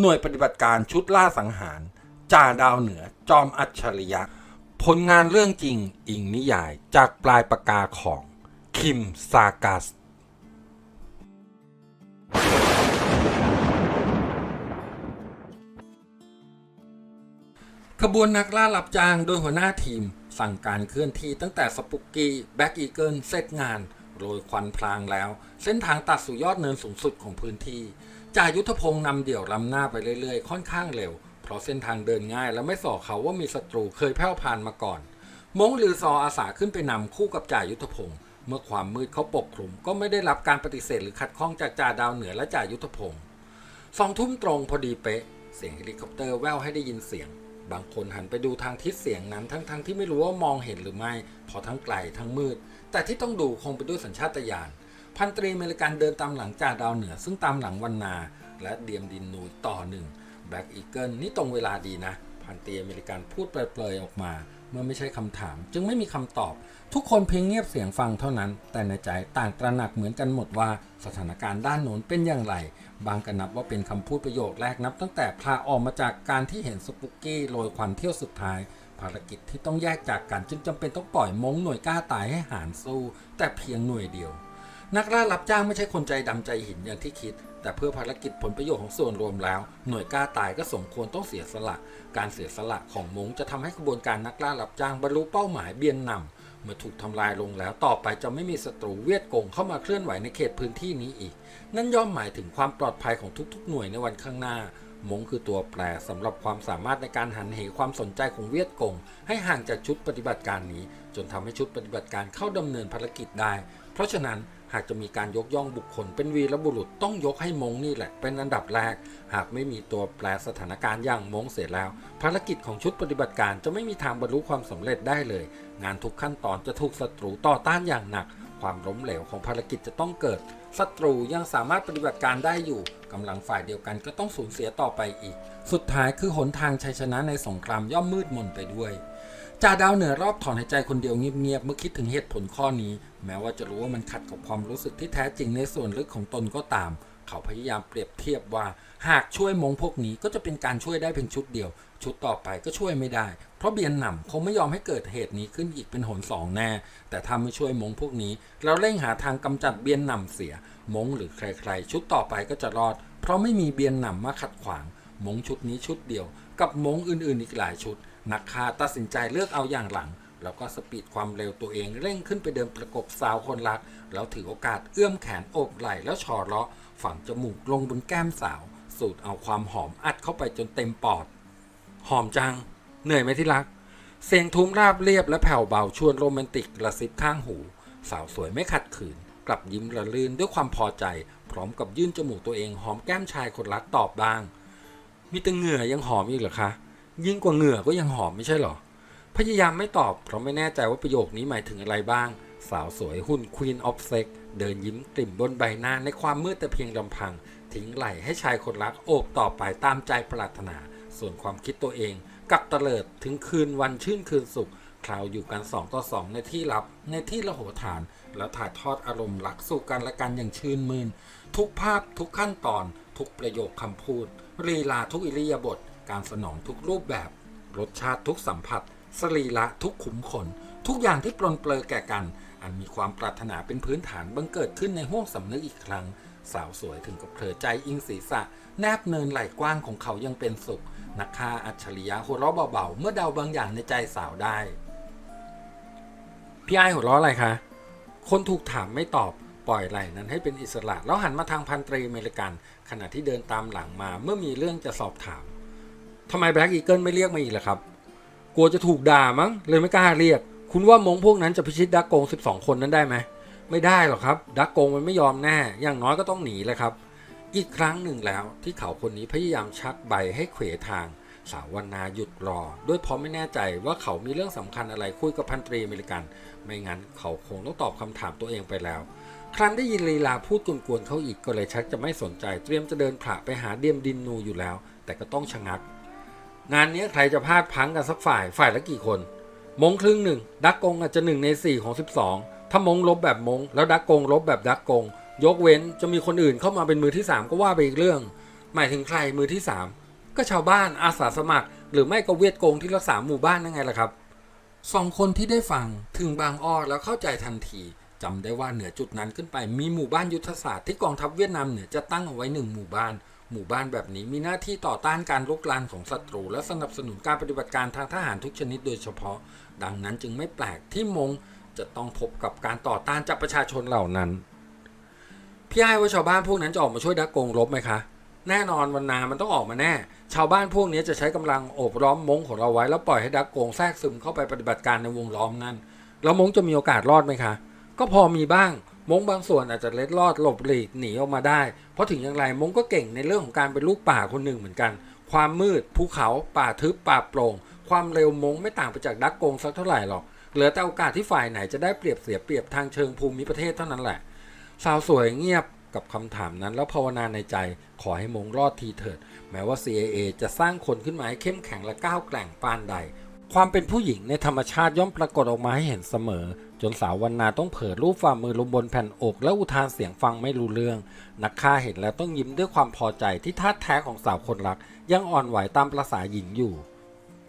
หน่วยปฏิบัติการชุดล่าสังหาร จ่าดาวเหนือจอมอัจฉริยะ ผลงานเรื่องจริงอิงนิยายจากปลายปากกาของ คิมซากัส ขบวนนักล่ารับจ้างโดยหัวหน้าทีม สั่งการเคลื่อนที่ตั้งแต่สปุกกี้แบ็กอีเกิลเสร็จงาน โรยควันพลางแล้ว เส้นทางตัดสู่ยอดเนินสูงสุดของพื้นที่ จ่ายุทธพงศ์นำเดี่ยวลำหน้าไปเรื่อยๆ ค่อนข้างเร็ว เพราะเส้นทางเดินง่ายและไม่ส่อเขาว่ามีศัตรูเคยแผ่วพานมาก่อน มงหรือซออาสาขึ้นไปนำคู่กับจ่ายุทธพงศ์เมื่อความมืดเขาปกคลุม ก็ไม่ได้รับการปฏิเสธหรือขัดข้องจากจ่าดาวเหนือและจ่ายุทธพงศ์สองทุ่มตรงพอดีเป๊ะ เสียงเฮลิคอปเตอร์แว่วให้ได้ยินเสียง บางคนหันไปดูทางทิศเสียงนั้นทั้งๆทที่ไม่รู้ว่ามองเห็นหรือไม่เพอทั้งไกลทั้งมืด แต่ที่ต้องดูคงไปด้วยสัญชาตญาณ พันตรีอเมริกันเดินตามหลังจ่าดาวเหนือ ซึ่งตามหลังวันนา และเดียมดินนูต่อหนึ่งแบ็กอีเกิลนี่ตรงเวลาดีนะ พันตรีอเมริกันพูดเปลยๆออกมา เมื่อไม่ใช่คำถาม จึงไม่มีคำตอบ ทุกคนเพียงเงียบเสียงฟังเท่านั้น แต่ในใจต่างตระหนักเหมือนกันหมดว่าสถานการณ์ด้านโน้นเป็นอย่างไร บางก็นับว่าเป็นคำพูดประโยคแรกนับ ตั้งแต่พลาออกมาจากการที่เห็นสปุกกี้โรยควันเที่ยวสุดท้ายภารกิจที่ต้องแยกจากกันจึงจำเป็นต้องปล่อยมงหน่วยกล้าตายให้หารสู้ แต่เพียงหน่วยเดียว นักล่ารับจ้างไม่ใช่คนใจดำใจหินอย่างที่คิด แต่เพื่อภารกิจผลประโยชน์ของส่วนรวมแล้ว หน่วยกล้าตายก็สมควรต้องเสียสละ การเสียสละของมงจะทำให้กระบวนการนักล่ารับจ้างบรรลุเป้าหมายเบียนนำเมื่อถูกทำลายลงแล้วต่อไปจะไม่มีศัตรูเวียดกงเข้ามาเคลื่อนไหวในเขตพื้นที่นี้อีก นั่นย่อมหมายถึงความปลอดภัยของทุกๆ หน่วยในวันข้างหน้ามงคือตัวแปรสำหรับความสามารถในการหันเหความสนใจของเวียดกง ให้ห่างจากชุดปฏิบัติการนี้ จนทำให้ชุดปฏิบัติการเข้าดำเนินภารกิจได้ เพราะฉะนั้น หากจะมีการยกย่องบุคคล เป็นวีรบุรุษต้องยกให้มงนี่แหละ เป็นอันดับแรก หากไม่มีตัวแปรสถานการณ์อย่างมงเสร็จแล้ว ภารกิจของชุดปฏิบัติการจะไม่มีทางบรรลุความสำเร็จได้เลย งานทุกขั้นตอนจะถูกศัตรูต่อต้านอย่างหนัก ความล้มเหลวของภารกิจจะต้องเกิดศัตรูยังสามารถปฏิบัติการได้อยู่กำลังฝ่ายเดียวกันก็ต้องสูญเสียต่อไปอีก สุดท้ายคือหนทางชัยชนะในสงครามย่อมมืดมนไปด้วยจ่าดาวเหนือรอบถอนหายใจคนเดียวเงียบๆเมื่อคิดถึงเหตุผลข้อนี้ แม้ว่าจะรู้ว่ามันขัดกับความรู้สึกที่แท้จริงในส่วนลึกของตนก็ตาม เขาพยายามเปรียบเทียบว่า หากช่วยมงพวกนี้ก็จะเป็นการช่วยได้เพียงชุดเดียว ชุดต่อไปก็ช่วยไม่ได้ เพราะเบียนหนำคงไม่ยอมให้เกิดเหตุนี้ขึ้นอีกเป็นหนสองแน่ แต่ถ้าไม่ช่วยมงพวกนี้ เราเร่งหาทางกำจัดเบียนหนำเสีย มงหรือใคร ๆ ชุดต่อไปก็จะรอด เพราะไม่มีเบียนหนำมาขัดขวาง มงชุดนี้ชุดเดียว กับมงอื่นๆอีกหลายชุดนักฆ่าตัดสินใจเลือกเอาอย่างหลัง แล้วก็สปีดความเร็วตัวเองเร่งขึ้นไปเดินประกบสาวคนรัก แล้วถือโอกาสเอื้อมแขนโอบไหล่แล้วชอเลาะ ฝังจมูกลงบนแก้มสาว สูดเอาความหอมอัดเข้าไปจนเต็มปอด หอมจัง เหนื่อยไหมที่รัก เสียงทุ้มราบเรียบและแผ่วเบาชวนโรแมนติกกระซิบข้างหู สาวสวยไม่ขัดขืน กลับยิ้มระลื่นด้วยความพอใจ พร้อมกับยื่นจมูกตัวเองหอมแก้มชายคนรักตอบบ้าง มีแต่เหงื่อยังหอมอีกเหรอคะ ยิ่งกว่าเหงื่อก็ยังหอมไม่ใช่หรอ พยายามไม่ตอบเพราะไม่แน่ใจว่าประโยคนี้หมายถึงอะไรบ้าง สาวสวยหุ่น Queen of Sex เดินยิ้มกลิ่มบนใบหน้าในความมืดแต่เพียงลำพัง ทิ้งไหลให้ชายคนรักโอบต่อไปตามใจปรารถนา ส่วนความคิดตัวเองกับเตลิดถึงคืนวันชื่นคืนสุขคราวอยู่กันสองต่อสองในที่ลับ ในที่ละโหฐาน แล้วถ่ายทอดอารมณ์รักสู่กันและกันอย่างชื่นมื่นทุกภาพทุกขั้นตอน ทุกประโยคคำพูดลีลาทุกอิริยาบถการสนองทุกรูปแบบ รสชาติทุกสัมผัส สรีระทุกขุมขน ทุกอย่างที่ปลนเปลือแก่กัน อันมีความปรารถนาเป็นพื้นฐานบังเกิดขึ้นในห้วงสำนึกอีกครั้ง สาวสวยถึงกับเผลอใจอิงศีรษะ แนบเนินไหล่กว้างของเขายังเป็นสุข นักฆ่าอัจฉริยะหัวเราะเบาๆ เมื่อเดาบางอย่างในใจสาวได้ พี่ไอหัวเราะอะไรคะ คนถูกถามไม่ตอบปล่อยไหล่นั้นให้เป็นอิสระแล้วหันมาทางพันตรีเมริกัน ขณะที่เดินตามหลังมาเมื่อมีเรื่องจะสอบถามทำไมแบล็กอีเกิลไม่เรียกมาอีกล่ะครับ กลัวจะถูกด่ามั้งเลยไม่กล้าเรียก คุณว่ามงพวกนั้นจะพิชิตดักโกง 12 คนนั้นได้ไหมไม่ได้หรอกครับ ดักโกงมันไม่ยอมแน่ อย่างน้อยก็ต้องหนีแหละครับ อีกครั้งหนึ่งแล้วที่เขาคนนี้พยายามชักใบให้เขวทาง สาววรรณาหยุดรอ ด้วยเพราะไม่แน่ใจว่าเขามีเรื่องสำคัญอะไรคุยกับพันตรีอเมริกัน ไม่งั้นเขาคงต้องตอบคำถามตัวเองไปแล้ว ครั้นได้ยินลีลาพูดกวนๆเขาอีกก็เลยชักจะไม่สนใจ เตรียมจะเดินผ่าไปหาเดียมดินนูอยู่แล้ว แต่ก็ต้องชะงัก งานนี้ใครจะพลาดพังกันสักฝ่ายฝ่ายละกี่คน มงครึ่งหนึ่งดักกงอาจจะหนึ่งในสี่ของสิบสองถ้ามงลบแบบมง แล้วดักกงลบแบบดักกง ยกเว้นจะมีคนอื่นเข้ามาเป็นมือที่สามก็ว่าไปอีกเรื่อง หมายถึงใครมือที่สามก็ชาวบ้านอาสาสมัคร หรือไม่ก็เวียดโกงที่รักษาหมู่บ้านนั่นไงล่ะครับสองคนที่ได้ฟังถึงบางอ้อแล้วเข้าใจทันทีจำได้ว่าเหนือจุดนั้นขึ้นไปมีหมู่บ้านยุทธศาสตร์ที่กองทัพเวียดนามเหนือจะตั้งเอาไว้หนึ่งหมู่บ้าน หมู่บ้านแบบนี้มีหน้าที่ต่อต้านการลุกลานของศัตรู และสนับสนุนการปฏิบัติการทางทหารทุกชนิดโดยเฉพาะ ดังนั้นจึงไม่แปลกที่มงจะต้องพบกับการต่อต้านจากประชาชนเหล่านั้น พี่ไอ้ว่าชาวบ้านพวกนั้นจะออกมาช่วยดักโกงรบไหมคะ แน่นอนวันนามันต้องออกมาแน่ ชาวบ้านพวกนี้จะใช้กำลังโอบล้อมมงของเราไว้ แล้วปล่อยให้ดักโกงแทรกซึมเข้าไปปฏิบัติการในวงล้อมนั้น แล้วมงจะมีโอกาสรอดไหมคะ ก็พอมีบ้าง มงบางส่วนอาจจะเล็ดลอดหลบหลีกหนีออกมาได้ เพราะถึงอย่างไรมงก็เก่งในเรื่องของการเป็นลูกป่าคนหนึ่งเหมือนกัน ความมืดภูเขาป่าทึบป่าโปร่ง ความเร็วมงไม่ต่างไปจากดักกงสักเท่าไหร่หรอกเหลือแต่โอกาสที่ฝ่ายไหนจะได้เปรียบเสียเปรียบทางเชิงภูมิประเทศเท่านั้นแหละ สาวสวยเงียบกับคำถามนั้นแล้วภาวนาในใจขอให้มงรอดทีเถิด แม้ว่า CIA จะสร้างคนขึ้นมาให้เข้มแข็งและก้าวแกร่งปานใด ความเป็นผู้หญิงในธรรมชาติย่อมปรากฏออกมาให้เห็นเสมอ จนสาววันนาต้องเผยรูปฝ่ามือลงบนแผ่นอกและอุทานเสียงฟังไม่รู้เรื่อง นักฆ่าเห็นแล้วต้องยิ้มด้วยความพอใจที่ท่าแท้ของสาวคนรัก ยังอ่อนไหวตามประษาหญิงอยู่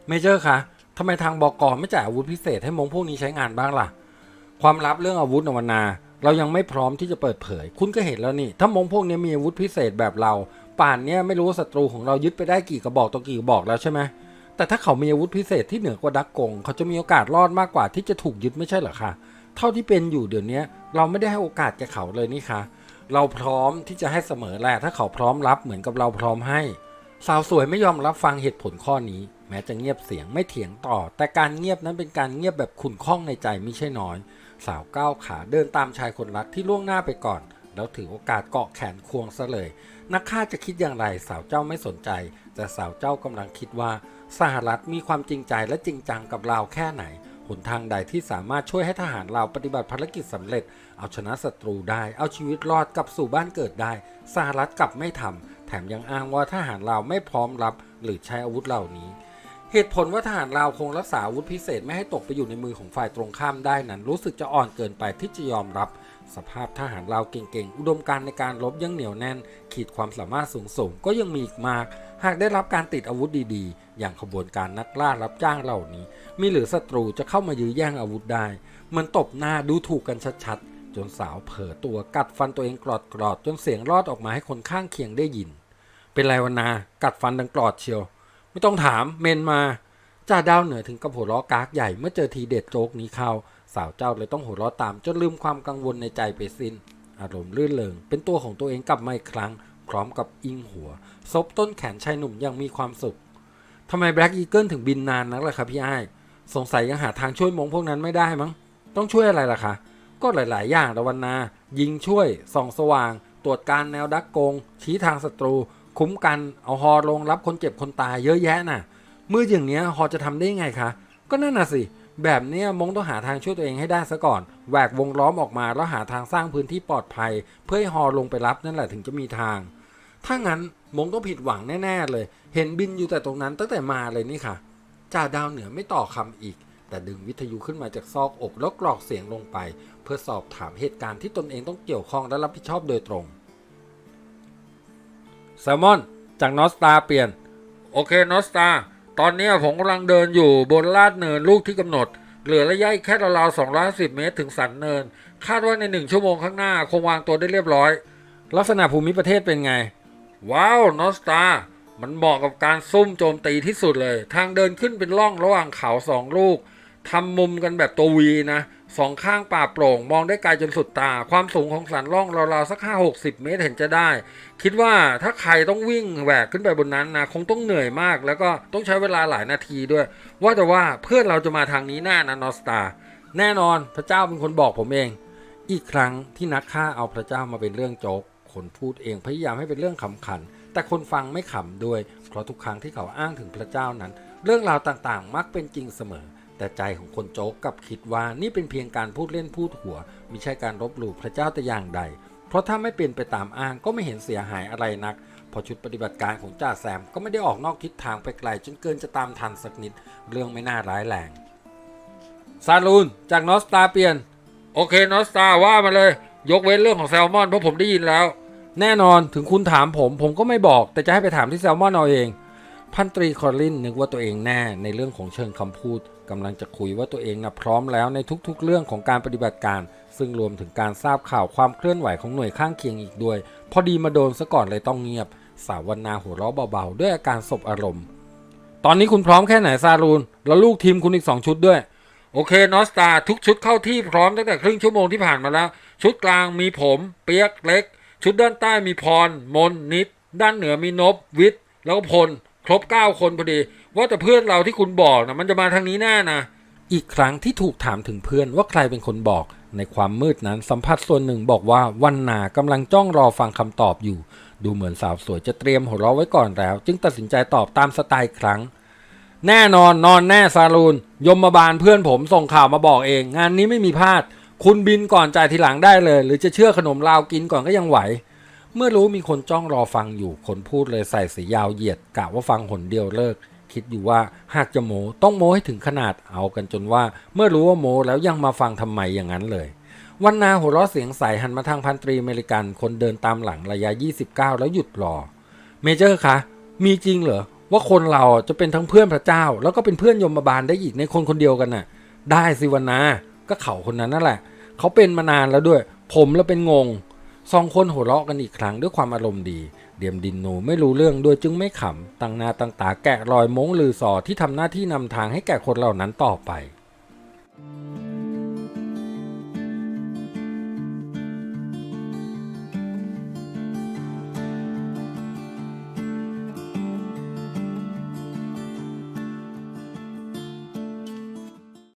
เมเจอร์คะทำไมทางบอกอไม่จ่ายอาวุธพิเศษให้มงพวกนี้ใช้งานบ้างล่ะ ความลับเรื่องอาวุธนวนา เรายังไม่พร้อมที่จะเปิดเผย คุณก็เห็นแล้วนี่ ถ้ามงพวกนี้มีอาวุธพิเศษแบบเรา ป่านนี้ไม่รู้ว่าศัตรูของเรายึดไปได้กี่กระบอกต่อกี่กระบอกแล้วใช่ไหม แต่ถ้าเขามีอาวุธพิเศษที่เหนือกว่าดักกง เขาจะมีโอกาสรอดมากกว่าที่จะถูกยึดไม่ใช่เหรอคะเท่าที่เป็นอยู่เดี๋ยวนี้เราไม่ได้ให้โอกาสแกเขาเลยนี่คะเราพร้อมที่จะให้เสมอแหละถ้าเขาพร้อมรับเหมือนกับเราพร้อมให้ สาวสวยไม่ยอมรับฟังเหตุผลข้อนี้ แม้จะเงียบเสียงไม่เถียงต่อ แต่การเงียบนั้นเป็นการเงียบแบบขุ่นข้องในใจไม่ใช่น้อย สาวก้าวขาเดินตามชายคนรักที่ล่วงหน้าไปก่อน แล้วถือโอกาสเกาะแขนควงซะเลย นักฆ่าจะคิดอย่างไร สาวเจ้าไม่สนใจ แต่สาวเจ้ากำลังคิดว่า สหรัฐมีความจริงใจและจริงจังกับเราแค่ไหน หนทางใดที่สามารถช่วยให้ทหารเราปฏิบัติภารกิจสำเร็จ เอาชนะศัตรูได้ เอาชีวิตรอดกลับสู่บ้านเกิดได้ สหรัฐกลับไม่ทำแถมยังอ้างว่าทหารเราไม่พร้อมรับ หรือใช้อาวุธเหล่านี้ เหตุผลว่าทหารเราวคงรักษาอาวุธพิเศษไม่ให้ตกไปอยู่ในมือของฝ่ายตรงข้ามได้นั้น รู้สึกจะอ่อนเกินไปที่จะยอมรับ สภาพทหารเราวเก่งๆ อุดมการณ์ในการรบยังเหนียวแน่น ขีดความสามารถสูงๆ ก็ยังมีอีกมาก หากได้รับการติดอาวุธดีๆ อย่างขบวนการนักล่ารับจ้างเหล่านี้ มีหรือศัตรูจะเข้ามายื้อแย่งอาวุธได้ มันตบหน้าดูถูกกันชัดๆ จนสาวเผลอตัวกัดฟันตัวเองกรอดๆ จนเสียงรอดออกมาให้คนข้างเคียงได้ยิน เป็นไรวนา กัดฟันดังกรอดเชียว ไม่ต้องถาม เมนมาจ่าดาวเหนือถึงกับหัวเราะกากใหญ่เมื่อเจอทีเด็ดโจ๊กนี้เข้า สาวเจ้าเลยต้องหัวเราะตามจนลืมความกังวลในใจไปสิน้น อารมณ์ลื่นเริงเป็นตัวของตัวเองกลับมาอีกครั้ง พร้อมกับอิงหัวซบต้นแขนชายหนุ่มอยังมีความสุขทำไมแบล็กอีเกิลถึงบินนานนักล่ะครับพี่ไอ้สงสัยยังหาทางช่วยมงพวกนั้นไม่ได้มั้ง ต้องช่วยอะไรล่ะคะ ก็หลาย ๆ อย่างตะวันนา ยิงช่วย ส่องสว่าง ตรวจการแนวดักโกง ชี้ทางศัตรู คุ้มกัน เอาฮอลงรับคนเจ็บคนตายเยอะแยะน่ะ มืออย่างเนี้ยฮอจะทำได้ไงคะ ก็นั่นน่ะสิ แบบเนี้ยมงต้องหาทางช่วยตัวเองให้ได้ซะก่อน แหวกวงล้อมออกมาแล้วหาทางสร้างพื้นที่ปลอดภัย เพื่อให้ฮอลงไปรับนั่นแหละถึงจะมีทาง ถ้างั้นมงต้องผิดหวังแน่ ๆ เลย เห็นบินอยู่แต่ตรงนั้นตั้งแต่มาเลยนี่ค่ะ จ่าดาวเหนือไม่ต่อคำอีก แต่ดึงวิทยุขึ้นมาจากซอกอกแล้วกรอกเสียงลงไป เพื่อสอบถามเหตุการณ์ที่ตนเองต้องเกี่ยวข้องและรับผิดชอบโดยตรง แซลมอน จากนอสตาเปลี่ยน โอเคนอสตา ตอนเนี้ยผมกำลังเดินอยู่บนลาดเนินลูกที่กำหนด เหลือระยะอีกแค่ราวๆ250เมตรถึงสันเนิน คาดว่าในหนึ่งชั่วโมงข้างหน้าคงวางตัวได้เรียบร้อย ลักษณะภูมิประเทศเป็นไง ว้าวนอสตา มันเหมาะกับการซุ่มโจมตีที่สุดเลย ทางเดินขึ้นเป็นร่องระหว่างเขาสองลูกทำมุมกันแบบตัววีนะ สองข้างป่าโปร่ง มองได้ไกลจนสุดตา ความสูงของสันร่องราวๆสักห้าหกสิบเมตรเห็นจะได้ คิดว่าถ้าใครต้องวิ่งแหวกขึ้นไปบนนั้นนะคงต้องเหนื่อยมาก แล้วก็ต้องใช้เวลาหลายนาทีด้วย ว่าแต่ว่าเพื่อนเราจะมาทางนี้แน่นะนอสตาแน่นอนพระเจ้าเป็นคนบอกผมเอง อีกครั้งที่นักฆ่าเอาพระเจ้ามาเป็นเรื่องโจกคนพูดเองพยายามให้เป็นเรื่องขำขัน แต่คนฟังไม่ขำด้วย เพราะทุกครั้งที่เขาอ้างถึงพระเจ้านั้น เรื่องราวต่างๆ มักเป็นจริงเสมอ แต่ใจของคนโจ๊กกลับคิดว่านี่เป็นเพียงการพูดเล่นพูดหัวมิใช่การลบหลู่พระเจ้าแต่อย่างใด เพราะถ้าไม่เป็นไปตามอ้างก็ไม่เห็นเสียหายอะไรนัก พอชุดปฏิบัติการของจ่าแซมก็ไม่ได้ออกนอกทิศทางไปไกลจนเกินจะตามทันสักนิด เรื่องไม่น่าร้ายแรงซาลูนจากนอสตาเปลี่ยน โอเคนอสตาว่ามาเลย ยกเว้นเรื่องของแซลมอนเพราะผมได้ยินแล้ว แน่นอนถึงคุณถามผม ผมก็ไม่บอก แต่จะให้ไปถามที่แซลมอนเอาเอง พันตรีคอลลินนึกว่าตัวเองแน่ในเรื่องของเชิงคำพูด กำลังจะคุยว่าตัวเองนะพร้อมแล้วในทุกๆ เรื่องของการปฏิบัติการ ซึ่งรวมถึงการทราบข่าวความเคลื่อนไหวของหน่วยข้างเคียงอีกด้วย พอดีมาโดนซะก่อนเลยต้องเงียบ สาวนาหัวเราะเบาๆ ด้วยอาการสบอารมณ์ ตอนนี้คุณพร้อมแค่ไหนซาลูน แล้วลูกทีมคุณอีก 2 ชุดด้วย โอเคนอสตาทุกชุดเข้าที่พร้อมตั้งแต่ครึ่งชั่วโมงที่ผ่านมาแล้ว ชุดกลางมีผม เปียกเล็ก ชุดด้านใต้มีพร มนนิด ด้านเหนือมีนบวิทย์แล้วก็พล ครบ 9 คนพอดี ว่าแต่เพื่อนเราที่คุณบอกนะมันจะมาทางนี้แน่นะ อีกครั้งที่ถูกถามถึงเพื่อนว่าใครเป็นคนบอก ในความมืดนั้นสัมผัสส่วนหนึ่งบอกว่าวันนากำลังจ้องรอฟังคำตอบอยู่ ดูเหมือนสาวสวยจะเตรียมหัวเราะไว้ก่อนแล้ว จึงตัดสินใจตอบตามสไตล์ครั้ง แน่นอนนอนแน่ซาลูนยมมาบาลเพื่อนผมส่งข่าวมาบอกเอง งานนี้ไม่มีพลาด คุณบินก่อนจ่ายทีหลังได้เลย หรือจะเชื่อขนมลาวกินก่อนก็ยังไหว เมื่อรู้มีคนจ้องรอฟังอยู่คนพูดเลยใส่สียาวเหยียดกะว่าฟังหนเดียวเลิก คิดอยู่ว่าหากจะโมต้องโมให้ถึงขนาดเอากันจนว่า เมื่อรู้ว่าโมแล้วยังมาฟังทำไมอย่างนั้นเลยวันนาหัวเราะเสียงใสหันมาทางพันตรีอเมริกันคนเดินตามหลังระยะ 29 แล้วหยุดรอ เมเจอร์คะ มีจริงเหรอ ว่าคนเราจะเป็นทั้งเพื่อนพระเจ้า แล้วก็เป็นเพื่อนยมบาลได้อีกในคนคนเดียวกันน่ะ ได้สิวันนา ก็เขาคนนั้นนั่นแหละ เขาเป็นมานานแล้วด้วย ผมแล้วเป็นงง สองคนหัวเราะกันอีกครั้งด้วยความอารมณ์ดี เดียมดินโนไม่รู้เรื่องด้วยจึงไม่ขำตั้งหน้าตั้งตาแกะรอยมงลือสอที่ทำหน้าที่นำทางให้แก่คนเหล่านั้นต่อไป